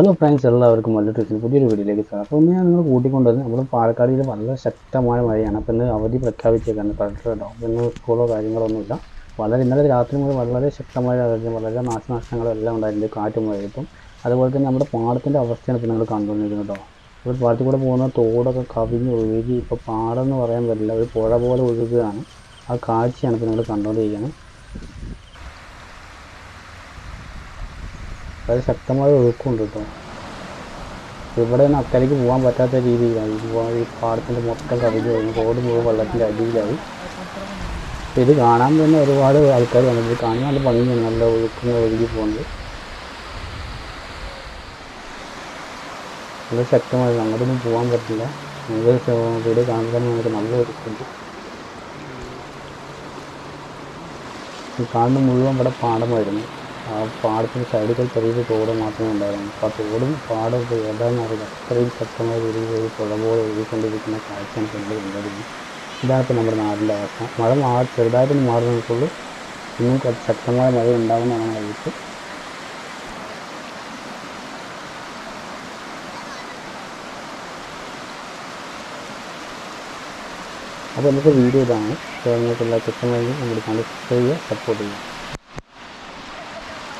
Hello friends എല്ലാവർക്കും നല്ല ട്രിപ്പിന് പുതിയൊരു വീഡിയോയിലേക്ക് സ്വാഗതം. അപ്പോൾ ഞാൻ നിങ്ങൾ കൂട്ടിക്കൊണ്ടുവന്ന് നമ്മൾ പാലക്കാട് ജില്ല വളരെ ശക്തമായ മഴയാണ്. അപ്പോൾ ഇന്ന് അവധി പ്രഖ്യാപിച്ചേക്കാണ്. കളക്ടർ കേട്ടോ സ്കൂളോ കാര്യങ്ങളോ സ്കൂളോ കാര്യങ്ങളൊന്നുമില്ല. വളരെ ഇന്നലെ രാത്രി മുതൽ വളരെ ശക്തമായ വളരെ നാശനഷ്ടങ്ങളും എല്ലാം ഉണ്ടായിട്ടുണ്ട് കാറ്റും മഴയത്തും അതുപോലെ തന്നെ നമ്മുടെ പാടത്തിന്റെ അവസ്ഥയാണ് ഇപ്പോൾ നിങ്ങൾ കണ്ടുകൊണ്ടിരിക്കുന്നത് കേട്ടോ. ഒരു പാടത്തിൽ കൂടെ പോകുന്ന തോടൊക്കെ കവിഞ്ഞ് ഒഴുകി ഇപ്പോൾ പാടം എന്ന് പറയാൻ പറ്റില്ല. ഒരു പുഴ പോലെ ഒഴുകുകയാണ്. ആ കാഴ്ചയാണ് ഇപ്പോൾ നിങ്ങൾ കണ്ടുകൊണ്ടിരിക്കുന്നത്. വളരെ ശക്തമായ ഒഴുക്കുണ്ട് കേട്ടോ. ഇവിടെ നിന്ന് അക്കരയ്ക്ക് പോകാൻ പറ്റാത്ത രീതിയിലായി. ഈ പാടത്തിന്റെ മൊത്തം കവിഞ്ഞ് കഴിഞ്ഞു റോഡ് മുഴുവൻ വെള്ളത്തിന്റെ അടിയിലായി. ഇത് കാണാൻ തന്നെ ഒരുപാട് ആൾക്കാർ വന്നിട്ട് കാണാൻ നല്ല ഭംഗിയാണ്. നല്ല ഒഴുക്കുന്ന ഒഴുകി പോകുന്നത്. നല്ല ശക്തമായി അങ്ങോട്ടൊന്നും പോകാൻ പറ്റില്ല. നമുക്ക് വീഡിയോ കാണാൻ നമുക്ക് നല്ല ഒഴുക്കുണ്ട്. കാണുന്ന മുഴുവൻ ഇവിടെ പാടമായിരുന്നു. ആ പാടത്തിന് സൈഡിൽ ചെറിയൊരു തോട് മാത്രമേ ഉണ്ടായിരുന്നു അപ്പോൾ ആ തോടും ഇപ്പോൾ ഏതാണെന്ന് അറിയില്ല. അത്രയും ശക്തമായ രീതിയിൽ ഒരു പുഴ പോലെ ഒഴുകിക്കൊണ്ടിരിക്കുന്ന കാഴ്ചയാണ് ഇപ്പോൾ നമ്മൾ കണ്ടത്. ഇതാണ് ഇപ്പോൾ നമ്മുടെ നാടിന്റെ അവസ്ഥ. മഴ മാ ചെറുതായിട്ടൊന്ന് മാറി നിൽക്കുള്ളൂ. ഇന്നും ശക്തമായ മഴ ഉണ്ടാകുമെന്നാണ് അറിയിപ്പ്. അപ്പോൾ നമുക്ക് വീഡിയോ ഇതാണ്. അപ്പോൾ നിങ്ങൾക്ക് എല്ലാ ചെക്കന്മാരെയും നമ്മുടെ ചാനൽ ചെയ്യുക സപ്പോർട്ട് ചെയ്യുക.